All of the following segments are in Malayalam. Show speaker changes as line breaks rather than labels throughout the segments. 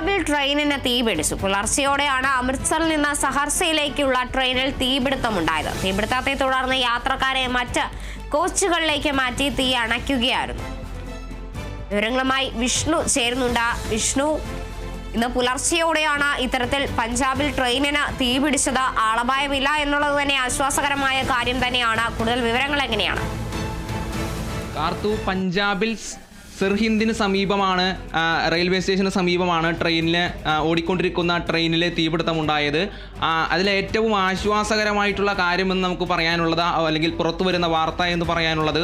പഞ്ചാബിൽ ട്രെയിനിന് തീപിടിച്ചു. പുലർച്ചെയോടെയാണ് അമൃത്സറിൽ നിന്ന് സഹർസയിലേക്കുള്ള ട്രെയിനിൽ തീപിടുത്തമുണ്ടായത്. തീപിടുത്തത്തെ തുടർന്ന് യാത്രക്കാരെ മറ്റ് കോച്ചുകളിലേക്ക് മാറ്റി തീ അണയ്ക്കുകയായിരുന്നു. വിവരങ്ങളുമായി വിഷ്ണു ചേരുന്നുണ്ട്. വിഷ്ണു ഇന്ന് പുലർച്ചെയോടെയാണ് ഇത്തരത്തിൽ പഞ്ചാബിൽ ട്രെയിനിന് തീപിടിച്ചത്. ആളപായമില്ല എന്നുള്ളത് തന്നെ ആശ്വാസകരമായ കാര്യം തന്നെയാണ്. കൂടുതൽ വിവരങ്ങൾ എങ്ങനെയാണ്?
കാർത്തു പഞ്ചാബിൽ സിർഹിന്ദിന് സമീപമാണ് റെയിൽവേ സ്റ്റേഷന് സമീപമാണ് ട്രെയിനിൽ ഓടിക്കൊണ്ടിരിക്കുന്ന ട്രെയിനിലെ തീപിടുത്തമുണ്ടായത്. അതിലെ ഏറ്റവും ആശ്വാസകരമായിട്ടുള്ള കാര്യമെന്ന് നമുക്ക് പറയാനുള്ളത് അല്ലെങ്കിൽ പുറത്തു വരുന്ന വാർത്ത എന്ന് പറയാനുള്ളത്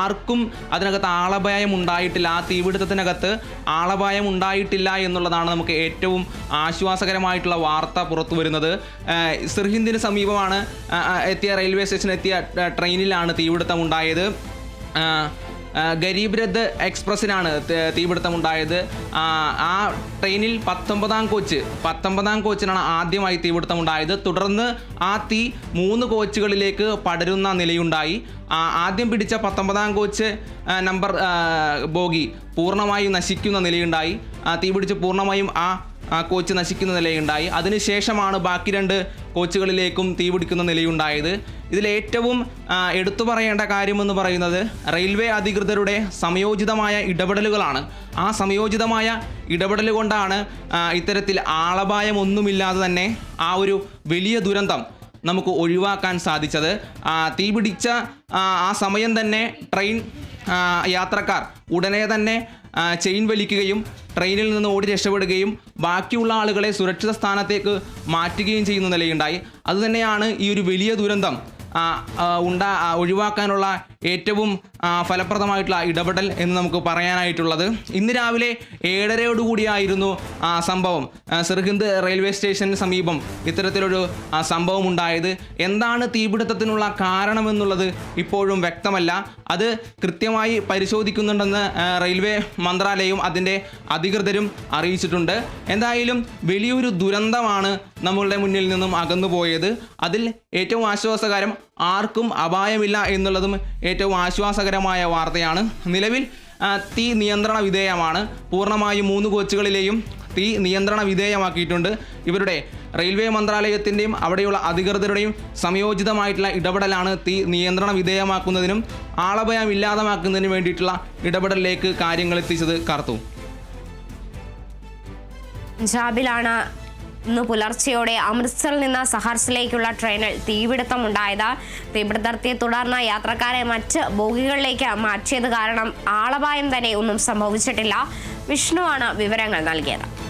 ആർക്കും അതിനകത്ത് ആളപായം ഉണ്ടായിട്ടില്ല. ആ തീപിടുത്തത്തിനകത്ത് ആളപായം ഉണ്ടായിട്ടില്ല എന്നുള്ളതാണ് നമുക്ക് ഏറ്റവും ആശ്വാസകരമായിട്ടുള്ള വാർത്ത പുറത്തു വരുന്നത്. സിർഹിന്ദിന് സമീപമാണ് എത്തിയ റെയിൽവേ സ്റ്റേഷൻ എത്തിയ ട്രെയിനിലാണ് തീപിടുത്തം ആ, ഗരീബ് രഥ് എക്സ്പ്രസ്സിനാണ് തീപിടുത്തം തീപിടുത്തമുണ്ടായത്. ആ, ട്രെയിനിൽ പത്തൊമ്പതാം കോച്ച് പത്തൊമ്പതാം കോച്ചിനാണ് ആദ്യമായി തീപിടുത്തമുണ്ടായത്. തുടർന്ന് ആ തീ മൂന്ന് കോച്ചുകളിലേക്ക് പടരുന്ന നിലയുണ്ടായി. ആദ്യം പിടിച്ച പത്തൊമ്പതാം കോച്ച് നമ്പർ ബോഗി പൂർണമായും നശിക്കുന്ന നിലയുണ്ടായി. തീപിടിച്ച് പൂർണമായും ആ കോച്ച് നശിക്കുന്ന നിലയുണ്ടായി. അതിനുശേഷമാണ് ബാക്കി രണ്ട് കോച്ചുകളിലേക്കും തീപിടിക്കുന്ന നിലയുണ്ടായത്. ഇതിലേറ്റവും എടുത്തു പറയേണ്ട കാര്യമെന്ന് പറയുന്നത് റെയിൽവേ അധികൃതരുടെ സമയോചിതമായ ഇടപെടലുകളാണ്. ആ സമയോചിതമായ ഇടപെടൽ കൊണ്ടാണ് ഇത്തരത്തിൽ ആളപായമൊന്നുമില്ലാതെ തന്നെ ആ ഒരു വലിയ ദുരന്തം നമുക്ക് ഒഴിവാക്കാൻ സാധിച്ചത്. തീപിടിച്ച ആ, സമയം തന്നെ ട്രെയിൻ യാത്രക്കാർ ഉടനെ തന്നെ ചെയിൻ വലിക്കുകയും ട്രെയിനിൽ നിന്ന് ഓടി രക്ഷപ്പെടുകയും ബാക്കിയുള്ള ആളുകളെ സുരക്ഷിത സ്ഥാനത്തേക്ക് മാറ്റുകയും ചെയ്യുന്ന നിലയുണ്ടായി. അതുതന്നെയാണ് ഈ ഒരു വലിയ ദുരന്തം ഉണ്ടാ ഒഴിവാക്കാനുള്ള ഏറ്റവും ഫലപ്രദമായിട്ടുള്ള ഇടപെടൽ എന്ന് നമുക്ക് പറയാനായിട്ടുള്ളത്. ഇന്ന് രാവിലെ ഏഴരയോടുകൂടിയായിരുന്നു സംഭവം. സിർഹിന്ദ് റെയിൽവേ സ്റ്റേഷന് സമീപം ഇത്തരത്തിലൊരു സംഭവം ഉണ്ടായത് എന്താണ് തീപിടുത്തത്തിനുള്ള കാരണമെന്നുള്ളത് ഇപ്പോഴും വ്യക്തമല്ല. അത് കൃത്യമായി പരിശോധിക്കുന്നുണ്ടെന്ന് റെയിൽവേ മന്ത്രാലയവും അതിന്റെ അധികൃതരും അറിയിച്ചിട്ടുണ്ട്. എന്തായാലും വലിയൊരു ദുരന്തമാണ് നമ്മളുടെ മുന്നിൽ നിന്നും അകന്നുപോയത്. അതിൽ ഏറ്റവും ആശ്വാസകരം ആർക്കും അപായമില്ല എന്നുള്ളതും ഏറ്റവും ആശ്വാസകരമായ വാർത്തയാണ്. നിലവിൽ തീ നിയന്ത്രണ വിധേയമാണ്. പൂർണമായും മൂന്ന് കോച്ചുകളിലെയും തീ നിയന്ത്രണ വിധേയമാക്കിയിട്ടുണ്ട്. ഇവരുടെ റെയിൽവേ മന്ത്രാലയത്തിന്റെയും അവിടെയുള്ള അധികൃതരുടെയും സംയോജിതമായിട്ടുള്ള ഇടപെടലാണ് തീ നിയന്ത്രണ വിധേയമാക്കുന്നതിനും ആളഭയം ഇല്ലാതാക്കുന്നതിനും വേണ്ടിയിട്ടുള്ള ഇടപെടലിലേക്ക് കാര്യങ്ങൾ എത്തിച്ചത് കറുത്തു
പഞ്ചാബിലാണ് ഇന്ന് പുലർച്ചെയോടെ അമൃത്സറിൽ നിന്ന് സഹർസിലേക്കുള്ള ട്രെയിനിൽ തീപിടുത്തമുണ്ടായത് തീപിടുത്തത്തെ തുടർന്ന് യാത്രക്കാരെ മറ്റ് ബോഗികളിലേക്ക് മാറ്റിയത് കാരണം ആളപായം തന്നെ ഒന്നും സംഭവിച്ചിട്ടില്ല. വിഷ്ണുവാണ് വിവരങ്ങൾ നൽകിയത്.